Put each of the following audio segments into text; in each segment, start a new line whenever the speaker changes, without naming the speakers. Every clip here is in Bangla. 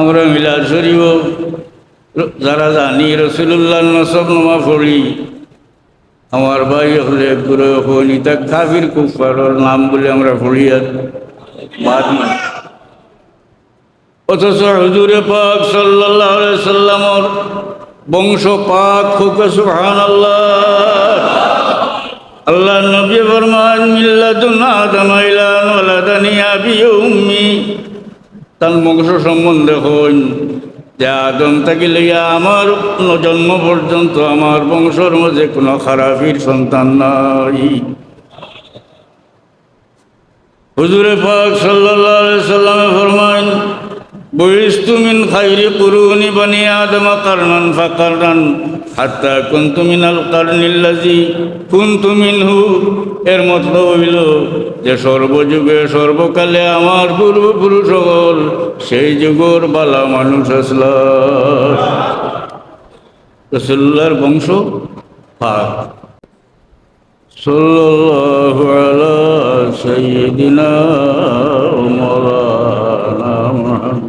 আমরা মিলাদ শরীফ যারা জানি রসুল্লাহ নসব নমা পড়ি, আমার ভাই হলে গুরু হনি তা কাবির কুফারর নাম বলে আমরা পড়ি আর অথচ হুজুরে পাক সাল্লাহ সাল্লামর বংশ পাক খুক সুহান আল্লাহ আল্লাহ নবী ফরমান মিল্লাতুন আদম ইলান ওয়ালাদানি আবি উম্মি। তার বংশ সম্বন্ধে হইন। যে আদম থেকে লইয়া আমার জন্ম পর্যন্ত আমার বংশর মধ্যে কোনো খারাপির সন্তান নাই। হুজুরে পাক আলাইহি সাল্লামে ফরমাইন বহিস্তু মিন খাইরি কুরুনি বনি আদম কারনান ফাকারনান হাত্তা কুনতু মিনাল কারনিল্লাজি কুনতু মিনহু। এর মতলব হইল যে সর্বযুগে সর্বকালে আমার পূর্বপুরুষ সকল সেই যুগর বালা মানুষ আসল। রসুল্লার বংশ পাক। সাল্লাল্লাহু আলা সাইয়্যিদিনা ওয়া মাওলানা মুহাম্মদ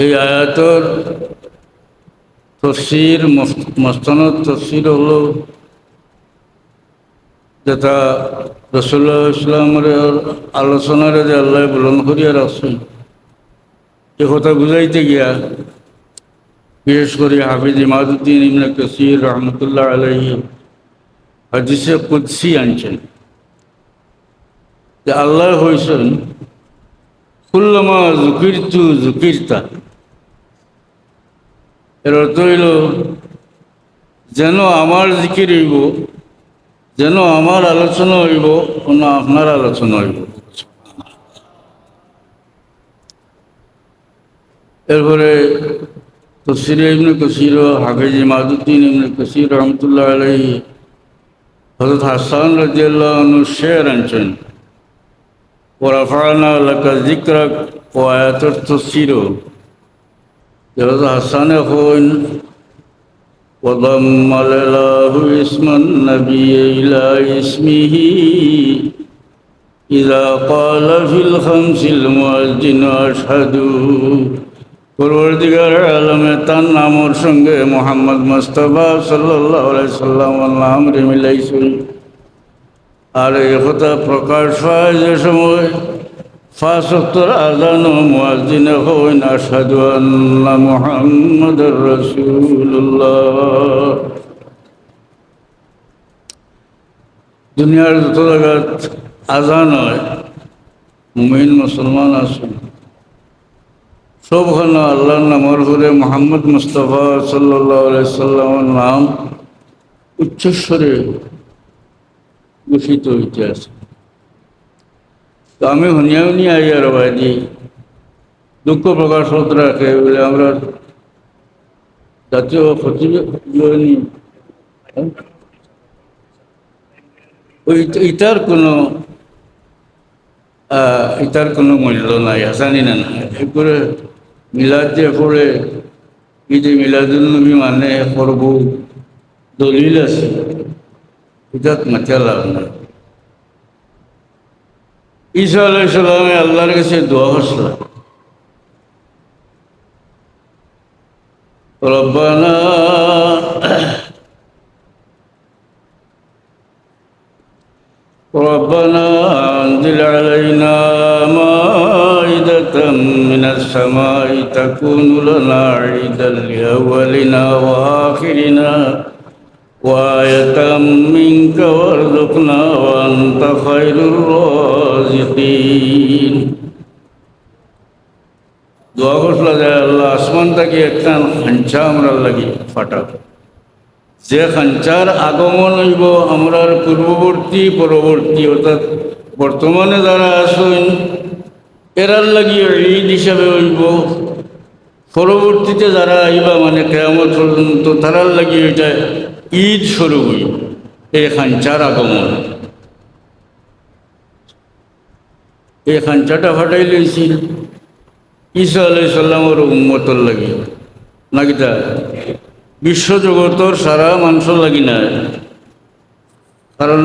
এই আয়াতর তফসির মস্তানত তফসির হলো যেটা রসুল্লাহ ইসলামের আলোচনারে যে আল্লাহ বুলন করিয়া রাখছেন এ কথা বুঝাইতে গিয়া বিশেষ করে হাফিজ ইমাদুদ্দিন ইমনা কসির রহমতুল্লাহ আলহী হাদিসে কুদ্সি আনছেন যে আল্লাহ হয়েছেন কুল্লমা জুকিরতু জুকিরতা এর অর্থ হইল, যেন আমার জিকির হইব, যেন আমার আলোচনা হইব না আপনার আলোচনা হইব। এরপরে তসির ইমনে কসির হাফেজি মাদুদ্দিন ইমনে কসির রহমতুল্লাহ আলহী হজরত হাসান রাজিয়াল্লাহ শেয়ার আনছেন ওরাফানা লাকা জিক্রাক ও আয়াতর তসিরও جلد حسن خون وضم الله اسم النبي إلى اسمه إذا قال في الخمس المؤذن أشهد পরবর্তীকার আলমে তার নামর সঙ্গে মোহাম্মদ মুস্তফা সাল্লাহ সাল্লাম নাম রে মিলাইছেন আর এ কথা প্রকাশ হয় যে সময় ফাঁসত্তর আজান মুয়াজিনে হইন আসাদু আল্লাহ মোহাম্মদ রসুল্লাহ দুনিয়ার যত জায়গাত আজান হয়, মুমিন মুসলমান আছেন। সবখানে আল্লাহর নামর করে মোহাম্মদ মুস্তফা সাল্লাহ সাল্লামের নাম উচ্চস্বরে ঘোষিত হইতে আছে। তো আমি শুনিয়া শুনিয়া আই আর বাইদি দুঃখ প্রকাশ হতে রাখে, বলে আমরা জাতীয় ওই ইটার কোনো ইটার কোনো মূল্য নাই, আসানি না না এরপরে মিলাদ যে পড়ে এই যে মিলাদুল নবী মানে করব দলিল আছে। এটাত মাথা লাভ না ঈসা আলাইসালামে আল্লাহর কাছে দোয়া হসলা ربنا ربنا أنزل علينا مائدة من السماء تكون لنا عيدا لأولنا وآخرنا وآية منك وارزقنا وأنت خير الرازقين দোয়া করছিল যে আল্লাহ আসমান থেকে একটা খাঞ্চা আমরা লাগি ফাটা যে খাঞ্চার আগমন হইব আমরার পূর্ববর্তী পরবর্তী অর্থাৎ বর্তমানে যারা আসুন এরার লাগি ঈদ হিসাবে হইব পরবর্তীতে যারা আইবা মানে কেয়ামত পর্যন্ত তারার লাগি এটা ঈদ শুরু হই এই খাঞ্চার আগমন এই খাঞ্চাটা ফাটাই লইছিল ঈসা আলাই সাল্লামর উম্মতর লাগি। নাকিটা বিশ্বজগতর সারা মানুষের লাগি না। কারণ,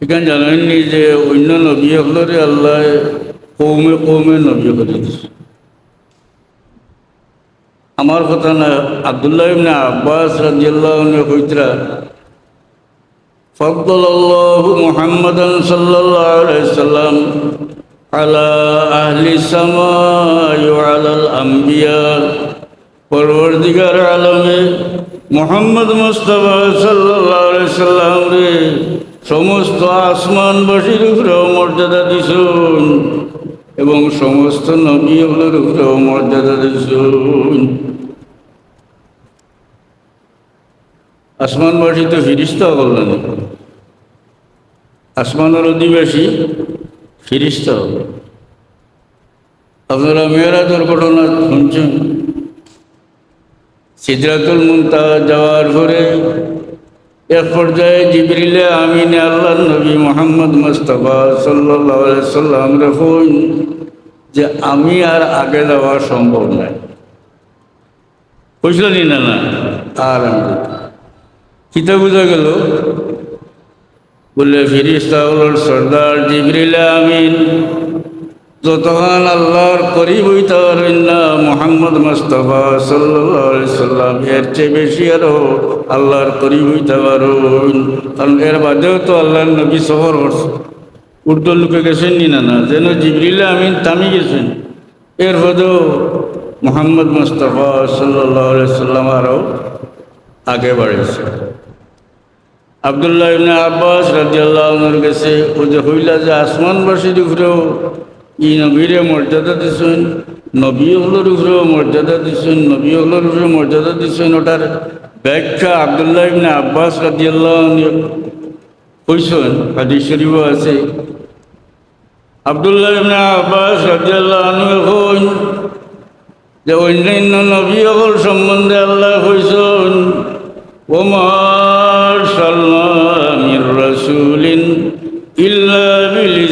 এখানে জানেননি যে অন্য নবী হলরে আল্লাহ, কৌমে কৌমে নবী করে দিছে। আমার কথা না, আবদুল্লাহ ইবনে আব্বাস রাদিয়াল্লাহু আনহু কইতরা ফদ্দালাল্লাহু মুহাম্মাদান সাল্লাল্লাহু আলাইহি সাল্লাম আলা আহলি সামাই ওয়া আলাল আমবিয়া, পরবর্তীকার আলমে মোহাম্মদ মুস্তফা সাল্লাল্লাহু আলাইহি সাল্লাম রে, সমস্ত আসমানবাসীর উপরে মর্যাদা দিছুন। এবং সমস্ত নবীগুলোর উপরেও মর্যাদা দিছুন আসমানবাসী তো ফিরিস্তা বললেন আসমানের অধিবাসী ফিরিস্তা। হল আপনারা মেয়েরাজের ঘটনা শুনছেন? সিদ্ধাতুল মুন্তা যাওয়ার পরে এক পর্যায়ে জিবরিলে আমিনে, আল্লাহ নবী মোহাম্মদ মুস্তফা সাল্লাহ সাল্লাম রফুন যে আমি আর আগে যাওয়া সম্ভব নয়। বুঝলেনি না না আর আমি কিতা বোঝা গেল? বললে ফিরিস্তা হল সর্দার জিবরিলে আমিন। যতক্ষণ আল্লাহর করিব না, মোহাম্মদ মুস্তফা সাল্লাহ সাল্লাম, এর চেয়ে বেশি আরও আল্লাহর করিব পারুন। কারণ এর বাদেও তো আল্লাহর নবী শহর উর্দু লোকে গেছেন নি না না? যেন জিবরিলে আমিন, তামি গেছেন। এর বাদেও মোহাম্মদ মুস্তফা সাল্লাহ সাল্লাম আরও আগে বাড়েছে আবদুল্লাহ ইবনে আব্বাস রাজিয়াল্লাহর কাছে ও যে হইলা যে আসমানবাসীর উপরেও ই নবীরে মর্যাদা দিছেন, নবী হলোর উপরেও মর্যাদা দিছেন, নবী হলোর উপরে মর্যাদা দিছেন, ওটার ব্যাখ্যা আবদুল্লাহ ইবনে আব্বাস রাজিয়াল্লাহ কইছেন, হাদিস শরীফ আছে। আবদুল্লাহ ইবনে আব্বাস রাজিয়াল্লাহ হইন যে, অন্যান্য নবী হল সম্বন্ধে আল্লাহ কইছেন ওমার সাল্লামির রসুলিন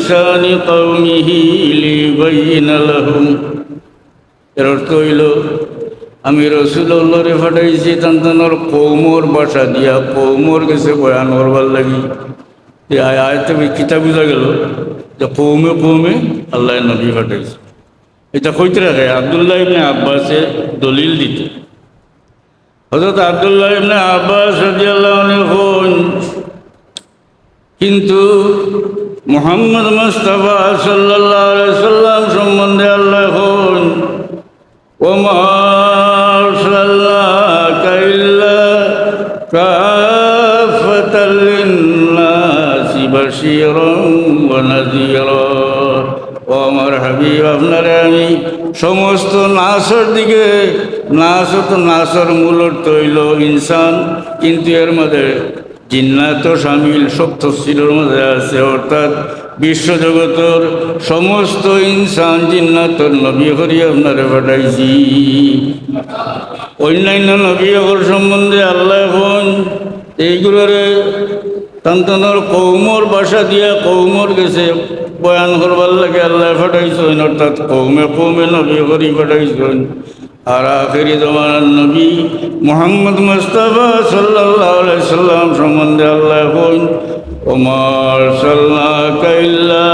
বিলিসানি কওমিহি লিবাইনা লাহুম এর অর্থ হইল, আমি রসুল্লাহরে ফাটাইছি তান্তনর কৌমর বাসা দিয়া, কৌমর গেছে বয়ান করবার লাগি। যে আয় তুমি কিতা বুঝা গেল যে কৌমে কৌমে আল্লাহ নবী ফাটাইছে এটা কইতে রাখে, আবদুল্লাহ ইবনে আব্বাসে দলিল দিতে। হজরত আবদুল্লাহ ইবনে আব্বাস রাদিয়াল্লাহু আনহু, কিন্তু মোহাম্মদ মুস্তাফা আলাইহি সাল্লাম সম্বন্ধে আল্লাহ হন ও আমার হাবিব, আপনারে আমি সমস্ত নাসর দিকে নাস তো নাসর মূল অর্থ হইল ইনসান, কিন্তু এর মধ্যে জিন্নাত সামিল সব তফসিলের মধ্যে আছে, অর্থাৎ বিশ্বজগতর সমস্ত ইনসান জিন্নাতর নবী করি আপনারে পাঠাইছি। অন্যান্য নবী হকর সম্বন্ধে আল্লাহ এখন এইগুলোরে তান্তনর কৌমর বাসা দিয়া কৌমর গেছে, বয়ান করবার লাগে আল্লাহ ফাটাইছেন অর্থাৎ কৌমে কৌমে নবী করি ফাটাইছেন আর আখেরি জমানার নবী মোহাম্মদ মুস্তাফা সাল্লাহ সাল্লাম সম্বন্ধে আল্লাহ হইন ওমার সাল্লাহ কাইল্লা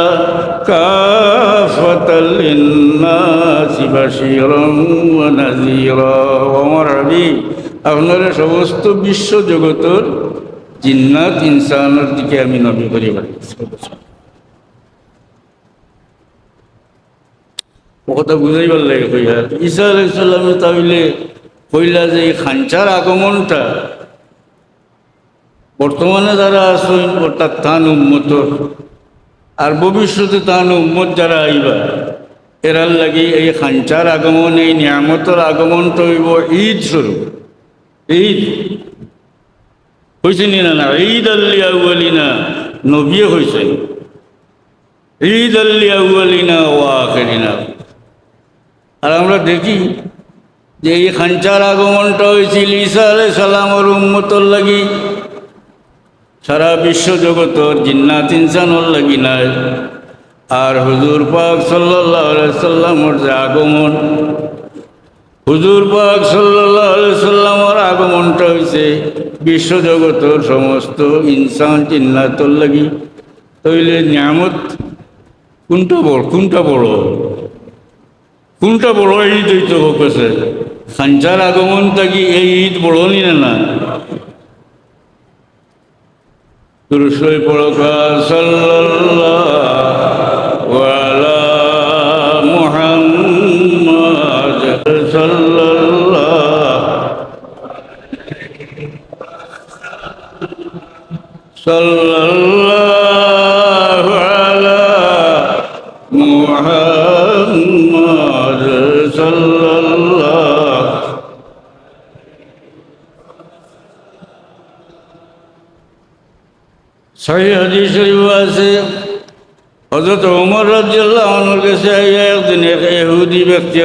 আপনারা সমস্ত বিশ্ব জগতের জিন্নাত, ইনসানের দিকে আমি নবী করি। কথা বুঝাইবার লাগে কইয়া ঈসা আলাইসাল্লামে তাহলে কইলা যে এই খাঞ্চার আগমনটা, বর্তমানে যারা আসুন অর্থাৎ তান উম্মত, আর ভবিষ্যতে তান উম্মত যারা আইবা, এরার লাগি এই খাঞ্চার আগমন, এই নিয়ামতর আগমনটা হইব ঈদ স্বরূপ। ঈদ হয়েছে নি না না? ঈদ আল্লি আউ্বালিনা নবিয়ে হয়েছে ঈদ আল্লি আউ্বালিনা ও আখেরিনা। আর আমরা দেখি যে এই খাঞ্চার আগমনটা হয়েছিল ঈসা আলাই সালামর উম্মতর লাগি। সারা বিশ্ব জগতর জিন্নাত ইনসানর লাগি নাই। আর হুজুর পাক সাল্লাহ যে আগমন, হুজুর পাক সাল্লাহ সাল্লামর আগমনটা হয়েছে বিশ্বজগতর সমস্ত ইনসান চিন্নাতর লাগি। তইলে নিয়ামত কোনটা বড় কোনটা বড়? কোনটা বড় ঈদ হইতে হোকেছে খাঞ্চার আগমন থাকি এই ঈদ বড় নি না? তুরসই পড়কা সাল্লাল্লাহু সাল্লাল্লাহু সহি হাদিস শরীফ আছে ইহুদি ব্যক্তি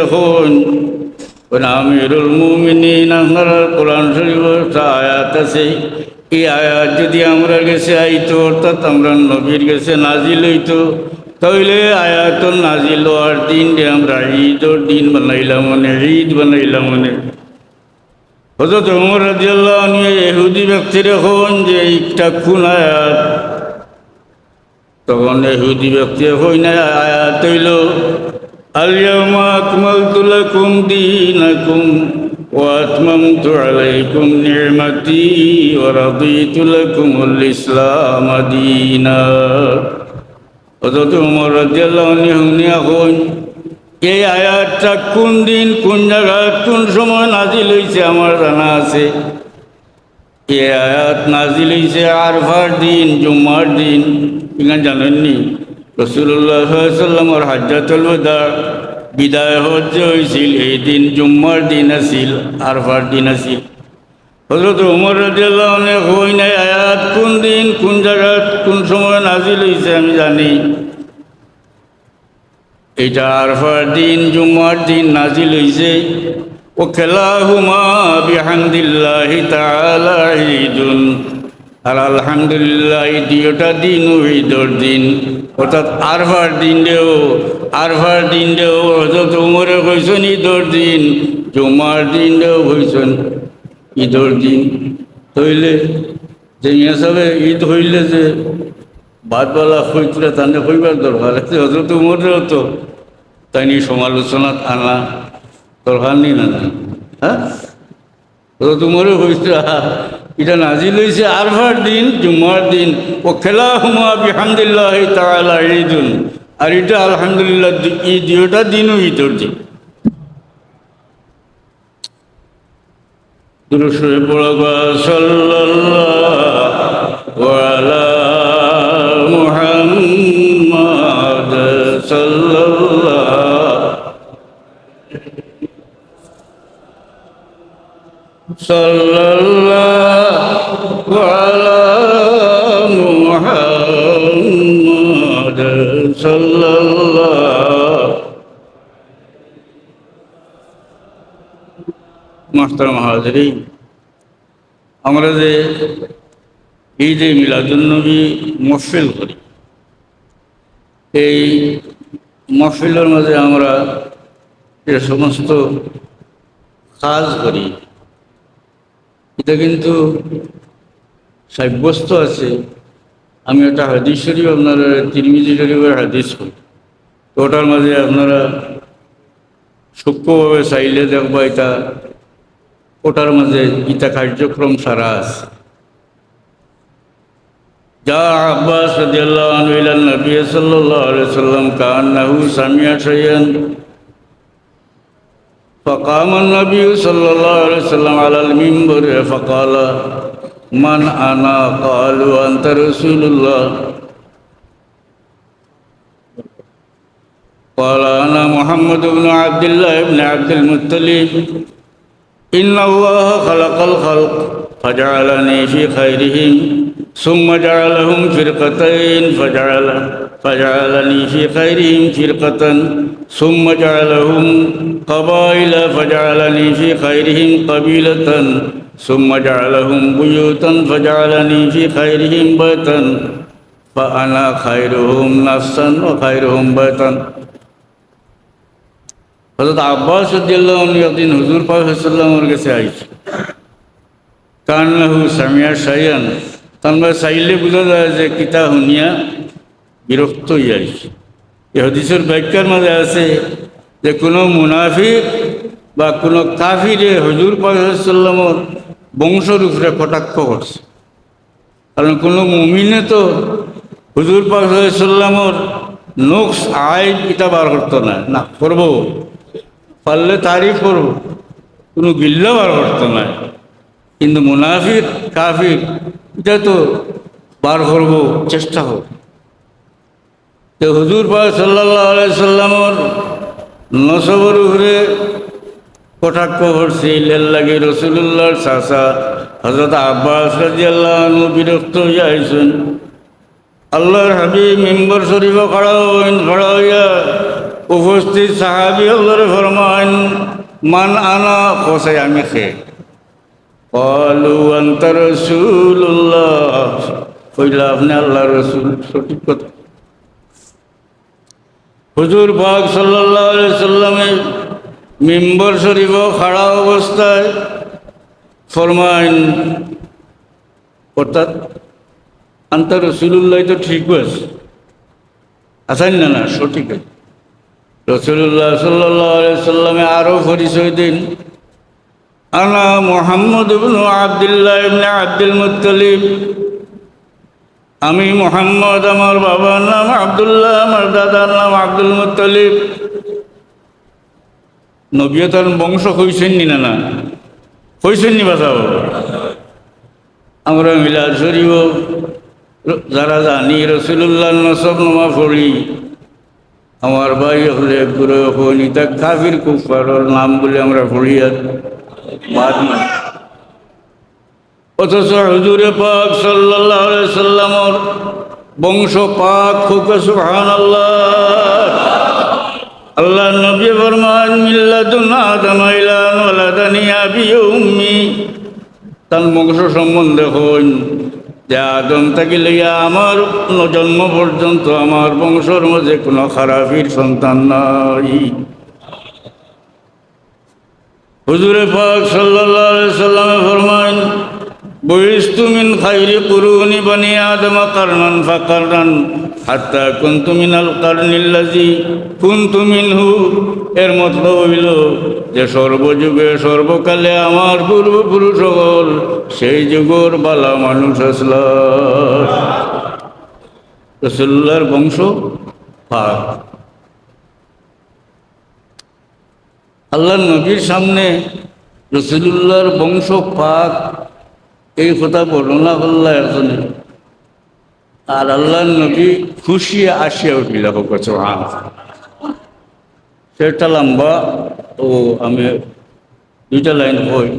আয়াত আছে। আয়াত যদি আমরা গেছে আইতো অর্থাৎ আমরা নবীর গেছে, নাজিল হইতো তাহলে আয়াত নাজিল হওয়ার দিন আমরা ঈদর দিন বানাইলাম মানে ঈদ বানাইলাম মানে। হজরত উমর রাজিয়াল্লাহ নিয়ে এহুদি ব্যক্তির এখন যে একটা খুন আয়াত তখন এহুদি ব্যক্তি হই না আয়াত হইল আলিয়ামা আকমালতু লাকুম দীনাকুম وأتممت عليكم نعمتي ورضيت لكم الإسلام دينا হজরত উমর রাজিয়াল্লাহ নিয়ে এখন এই আয়াতটা কোন দিন, কোন জায়গায়, কোন সময় নাজিল হয়েছে আমার জানা আছে? এই আয়াত নাজিল হয়েছে আরফার দিন, জুম্মার দিন, এখানে জানেননি? রসুল্লাহ সাল্লামর হাজ্জাতুল বেদা বিদায় হজ্জ হয়েছিল এই দিন জুম্মার দিন আছিল, আরফার দিন আছিল। হজরত উমর রাজিয়াল্লাহ অনেক হই নাই আয়াত কোন দিন, কোন জায়গায়, কোন সময় নাজিল হয়েছে আমি জানি। এটা আরফার দিন জুম্মার দিন নাজিল হইছে। ও খেলাহুমা বিহামদিল্লাহি তাআলা ঈদুন। আর আলহামদুলিল্লাহ দুইটা দিন ঈদর দিন। অর্থাৎ আরফার দিন দেও, আরফার দিন দেও হজরত উমরে কইছেন ঈদর দিন জুম্মার দিন দেও কইছেন ঈদর দিন। হইলে যে সবে ঈদ হইলে যে বাদবালা হইতলে তাহলে হইবার দরকার হজরত উমরেও তো। তাই নিয়ে সমালোচনাত আনা দরকার নেই না হ্যাঁ? হজরত উমরে হইছে এটা নাজিল হয়েছে আরফার দিন, জুম্মার দিন। ও খেলা হুমা বিহামদুল্লাহ তাআলা ঈদুন। আর এটা আলহামদুলিল্লাহ এই দুটা দিনও ঈদর দিন দুরুশে পড়বা সাল্লাল্লাহু মাস্টার মহাজরি আমরা যে ঈদে মিলাদুলনবী মহফিল করি, এই মহফিলের মাঝে আমরা যে সমস্ত কাজ করি এটা কিন্তু সাব্যস্ত আছে। আমি একটা হাদিস শরীফ আপনারা তিরমিজি শরীফের হাদিস করি তো ওটার মাঝে আপনারা সূক্ষ্মভাবে চাইলে দেখবা এটা ওটার মাঝে গীতা কার্যক্রম সারা আছে। যা আব্বাস রাদিয়াল্লাহু আনহু নবী সাল্লাল্লাহু আলাইহি সাল্লাম সামিয়া فقام النبي صلى الله عليه وسلم على المنبر فقال من أنا? قالوا أنت رسول الله. قال أنا محمد بن عبد الله بن عبد المطلب. إن الله خلق الخلق فجعلني في خيرهم ثم جعلهم فرقتين فجعل فجعلني في خيرهم فرقة ثم جعلهم قبائل فجعلني في خيرهم قبيلة ثم جعلهم بيوتا فجعلني في خيرهم بيتا فأنا خيرهم نفسا وخيرهم بيتا হজরত আব্বাস রদিয়াল্লাহ একদিন হুজুর পাকের কাছে আইছে কান্নাহু সামিয়া সাইয়ান তানবা চাইলে বোঝা যায় যে কিতা শুনিয়া বিরক্ত হয়ে আইছে এই হদিসের ব্যাখ্যার মাঝে আছে যে কোনো মুনাফিক বা কোনো কাফিরে হজুর পাকাল্লামর বংশর উপরে কটাক্ষ করছে। কারণ কোনো মুমিনে তো হুজুর পাকাল্লামর নোকস আয় এটা বার করতো না না করব। পারলে তারই করব, কোনো গিল্লা বার করতো না। কিন্তু মুনাফির কাফির, এটা তো বার করব, চেষ্টা হোক যে হুজুর পাক সাল্লাহ সাল্লামর নসবর উপরে কটাক্ষ করছে ইলের লাগে রসুল্লাহর সাসা হজরত আব্বাস রাজিয়াল্লাহ বিরক্ত হইয়া আইসুন আল্লাহর হাবি মেম্বর শরীফ খাড়া খড়াইয়া উপস্থিত সাহাবি আল্লাহর ফরমাইন, মান আনা ফসাই আমি খে কলু অন্তর রসুল্লাহ কইলা, আপনি আল্লাহ রসুল, সঠিক কথা। হুজুর পাক সাল্লামের মেম্বর শরীফ খাড়া অবস্থায় ফরমাইন, অর্থাৎ আন্তা রসুল্লাহ তো ঠিক আছে আছেন না না, সঠিক আছে। রসুল্লাহ সাল্লাহ সাল্লামে আরও পরিচয় দিন। আনা মোহাম্মদ আবদুল্লাহ আব্দুল মুত্তলিব আমি মোহাম্মদ, আমার বাবার নাম আবদুল্লাহ, আমার দাদার নাম আব্দুল মুত্তলিব। নবীয়তার বংশ কইছেন নি, না। না কইছেন নি বাসাও আমরা মিলাদ শরীফ, যারা জানি রসুল্লাহ নসব নমা পড়ি, আমার ভাই হলে গুরু হনি তা কাফির কুফারর নাম বলে আমরা আর বাদ না অথচ হজুরে পাক সাল্লাহ সাল্লামর বংশ পাক খুব সুহান আল্লাহ আল্লাহ নবী ফরমান মিল্লাতুন তার বংশ সম্বন্ধে হইন যে আদম থাকি লইয়া আমার জন্ম পর্যন্ত আমার বংশর মধ্যে কোনো খারাপির সন্তান নাই। হুজুরে পাক সাল্লাহ সাল্লামে ফরমাইন খাইরি কুরুনি বানি আদম কারনান ফাকারনান হাত্তা কুন্তু মিনাল কারনিল্লাজি কুন্তু মিনহু। এর মতলব হইল যে সর্বযুগে সর্বকালে আমার পূর্বপুরুষ সকল সেই যুগর বালা মানুষ আসল। রসুল্লার বংশ পাক। আল্লাহ নবীর সামনে রসুল্লাহর বংশ পাক। এই কথা বর্ণনা করল্লা একজনে আর আল্লাহ নবী খুশি আসিয়া উঠিল কাছে হ্যাঁ সেটা লম্বা ও আমি দুইটা লাইন হই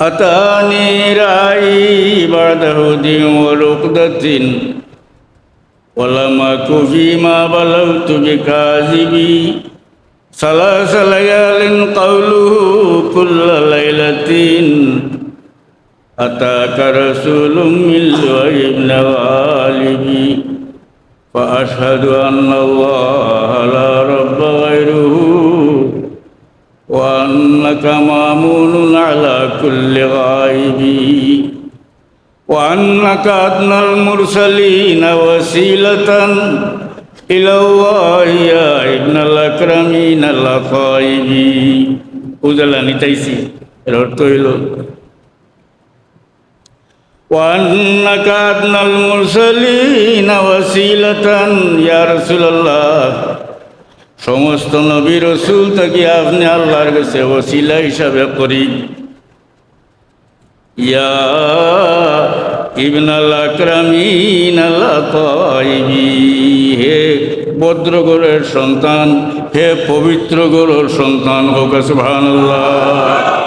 أتاني رأي بعد هدي ورقدة ولم أك فيما بلغت بكاذبي ثلاث ليال قوله كل ليلة أتاك رسول من ابن غالبي فأشهد أن الله لا رب غيره وأنك مامون على كل غائب وأنك أدنى المرسلين وسيلة إلى الله يا ابن الأكرمين الأخائب উজালা নিতাইছি এর অর্থ হইল وأنك أدنى المرسلين وسيلة يا رسول الله সমস্ত নবী রসুল তাকে আপনি আল্লাহর কাছে ওসিলা হিসাবে করি ইয়া ইবনাল আকরামিন আল্লাহ তাইবি হে ভদ্রগরের সন্তান হে পবিত্র গরুর সন্তান হোক সুবহানাল্লাহ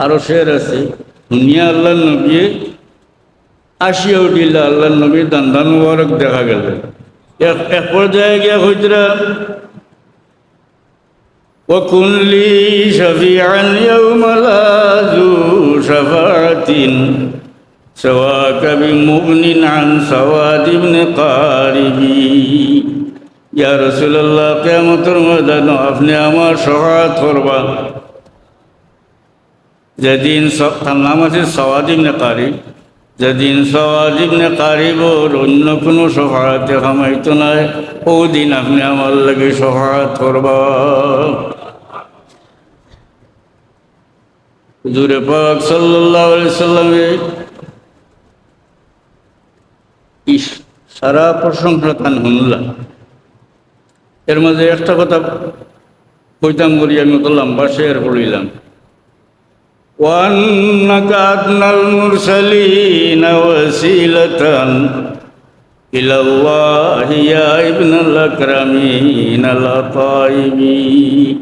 আরো শের আছে দুনিয়া আল্লাহ নবী আসিয়া উঠিল আল্লাহ নবীর দান্দান মুবারক দেখা গেল এক এক পর্যায়ে গিয়া হইতরা وكن لي شفيعا يوم لا ذو شفاعة سواك بمغن عن سواد بن قاربي ইয়া রসুল্লাহ কেমতর ময়দান আপনি আমার সহায়ত করবা যেদিন তার নাম আছে সওয়াদিবনে কারিব। যেদিন সওয়াদিবনে কারিব ওর অন্য কোনো সহায়তে কামাইতো নাই, ওদিন আপনি আমার লাগে সহায়ত করবা। হুজুরে পাক সাল্লাল্লাহু আলাইহি সাল্লামে ইস সারা প্রশংসা তান হুনলা। এর মাঝে একটা কথা কইতাম করি আমি তো লম্বা শেয়ার পড়িলাম وأنك أدنى المرسلين وسيلة إلى الله يا ابن الأكرمين الأطيبين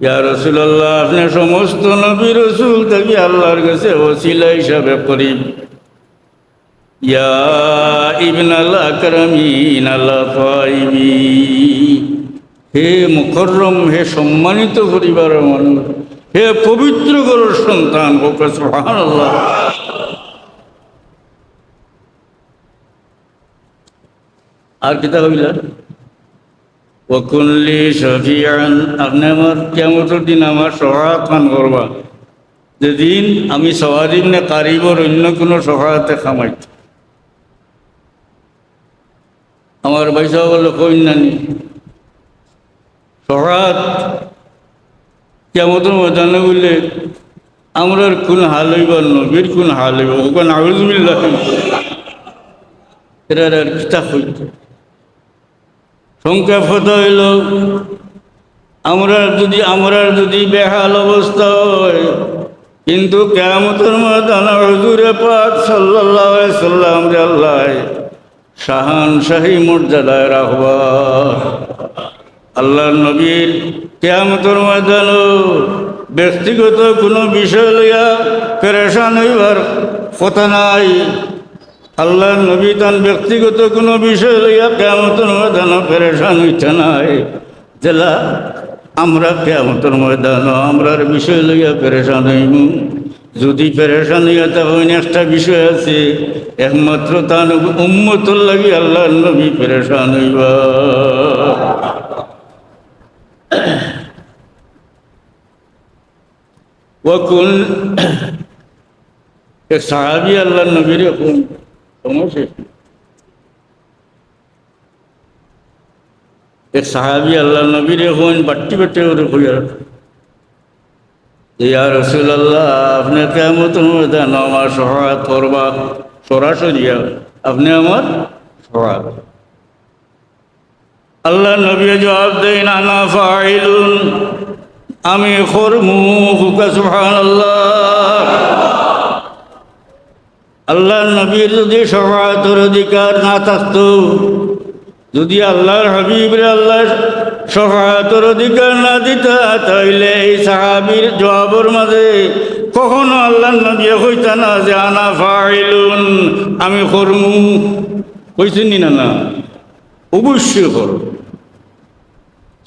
ইয়া রসুল্লাহ আপনি সমস্ত নবী রসুল থেকে আল্লাহর কাছে ওসিলা হিসাবে করিব ইয়া ইবনাল আকরামিন আল্লাহ পাইবি হে মুকরম হে সম্মানিত পরিবারের মানুষ হে পবিত্র গরুর সন্তান আর কিতা হইলা? ওকুল্লি শফিয়ান, আপনি আমার কেমন দিন আমার সহায়ত খান করবা। যেদিন আমি সওয়ারিব না কারিবর অন্য কোনো সহায়তে খামাইত আমার পয়সা বলল কই নানি, সহায়ত কেমন মজানো বললে, আমরার কোন হাল হইব নবীর কোন হাল হইব? ওখানে আউজবিল্লাহ এরা আর কিতাব হইত সংখ্যা ফত হইল আমরা যদি আমরা যদি বেহাল অবস্থা হয়, কিন্তু কেমতের ময়দান হজুরে পাক সাল্লাহ সাল্লাম রে আল্লাহ, শাহান শাহী মর্যাদায় রাখবা আল্লাহ নবীর কেমতের ময়দান ব্যক্তিগত কোনো বিষয় লইয়া পেরেশান হইবার কথা নাই। আল্লাহ নবী তান ব্যক্তিগত কোনো বিষয় লইয়া কেমতর ময়দান পেরেশান হইতে নাই। জেলা, আমরা কেমতর ময়দান আমরার বিষয় লইয়া পেরেশান হইম। যদি পেরেশান হইয়া তখন একটা বিষয় আছে, একমাত্র তান উম্মতর লাগি আল্লাহ নবী পেরেশান হইবা ওকুল এক সাহাবি আল্লাহ নবীর সাহাবি আল্লাহ নবীর এখন বাট্টি বাট্টি করে হইয়া ইয়া রসুল আল্লাহ আপনি কেমন ময়দান আমার সহায়ত করবা সরাসরি আপনি আমার সহায়ত আল্লাহ নবী জবাব দেয় নানা ফাইলুন আমি আল্লাহ নবীর যদি সহায়তার অধিকার না থাকতো, যদি আল্লাহর হাবিবরে আল্লাহ সহায়তার অধিকার না দিতা, তাইলে এই সাহাবির জবাবর মাঝে কখনো আল্লাহ নবী হইতা না যে, আনা ফাইলুন, আমি করমু কইছেন না না অবশ্যই করো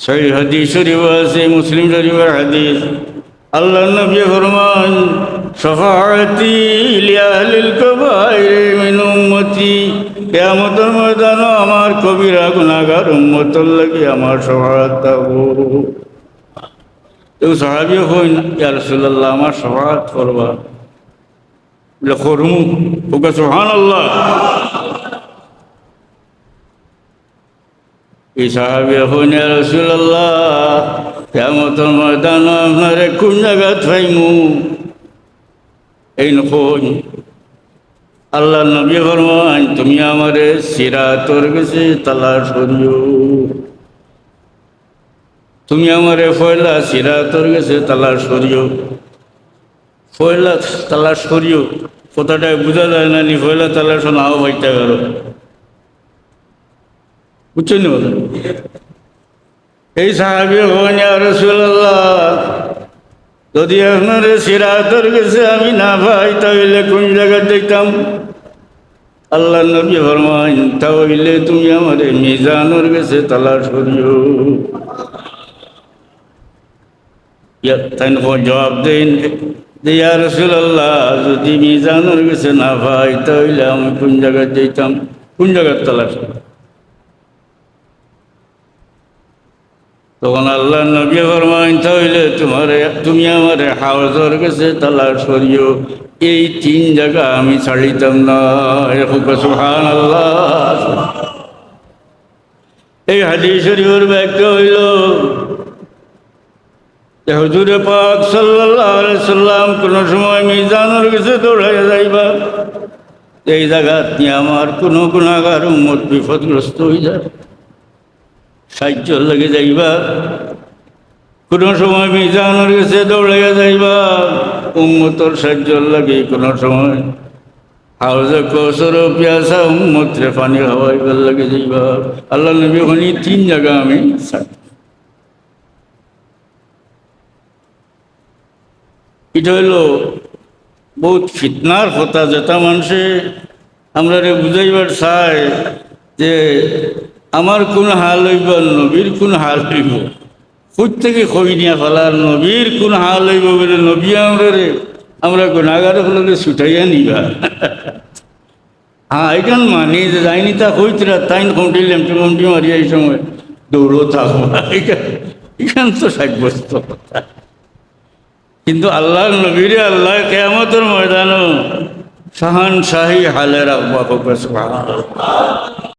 সেই হাদিস শরীফ আছে মুসলিম শরীফের হাদিস আল্লাহ নবী ফরমান সফাতি লিয়াহলিল কবাইর মিন উম্মতি কিয়ামতের ময়দান আমার কবিরা গুনাহগার উম্মতর লাগি আমার সহায়ত থাকব কেউ সাহাবি হইন ইয়া রাসূলুল্লাহ আমার সহায়ত করবা বলে করমু ওকে সুবহানাল্লাহ এই সাহাবি হইন রাসূলুল্লাহ কেমতর ময়দান আপনারে কোন জায়গা থাইমু এই নকই আল্লাহ নবী ফরমান, তুমি আমারে সিরাতর গেছে তালাশ করিও। তুমি আমারে ফয়লা সিরাতর গেছে তালাশ করিও। ফয়লা তালাশ করিও। কথাটা বোঝা যায় না নি, ফয়লা তালাশ নাও ভাইতে গেল বুঝছেন বলে এই সাহাবি হন রসুল্লাহ যদি আপনার সিরাতর গেছে আমি না পাই তাহলে কোন জায়গায় দেখতাম আল্লাহ নবী ফরমাইন তাহলে তুমি আমার মিজানোর গেছে তালাশ করিও তাই জবাব দেন যে ইয়া রসুল্লাহ যদি মিজানোর গেছে না পাই তাহলে আমি কোন জায়গায় যেতাম কোন জায়গায় তালাশ করি তখন আল্লাহ নবী ফরমাইন তাহলে তোমার, তুমি আমার হাওজর কাছে তালা করিও। এই তিন জায়গা আমি ছাড়িতাম না। সুহান আল্লাহ এই হাদিস শরীফের ব্যাখ্যা হইল হুজুরে পাক আলাইহি সাল্লাম কোন সময় মিজানুর কাছে দৌড়াইয়া যাইবা, এই জায়গা নিয়ে আমার কোনো গুণাগার উম্মত বিপদগ্রস্ত হয়ে যায়। সাহায্য লাগে যাইবা। কোনো সময় মিজানোর কাছে দৌড়াইয়া যাইবা। উম্মতর সাহায্য লাগে কোনো সময়। হাউজে কৌসর পিয়াসা উম্মতরে পানি হাওয়াইবার লাগে যাইবা। আল্লাহ নবী ওখানে তিন জায়গা আমি এটা হইল বহুত ফিতনার কথা, যেটা মানুষে আমরা বুঝাইবার চাই যে আমার কোন হাল হইব, নবীর কোন হাল হইব? থেকে খবি নিয়া ফেলার নবীর কোন হাল হইব বলে নবী আমরা রে, আমরা গুণাগার হলে ছুটাইয়া নিবা। হ্যাঁ এখান মানি যে যাইনি তা হইতরা তাই কমটি লেমটি কমটি মারি এই সময় দৌড়ো থাকব এখান তো সাব্যস্ত কথা। কিন্তু আল্লাহ নবীরে আল্লাহ কেয়ামতের ময়দানও শাহান শাহী হালে রাখবা।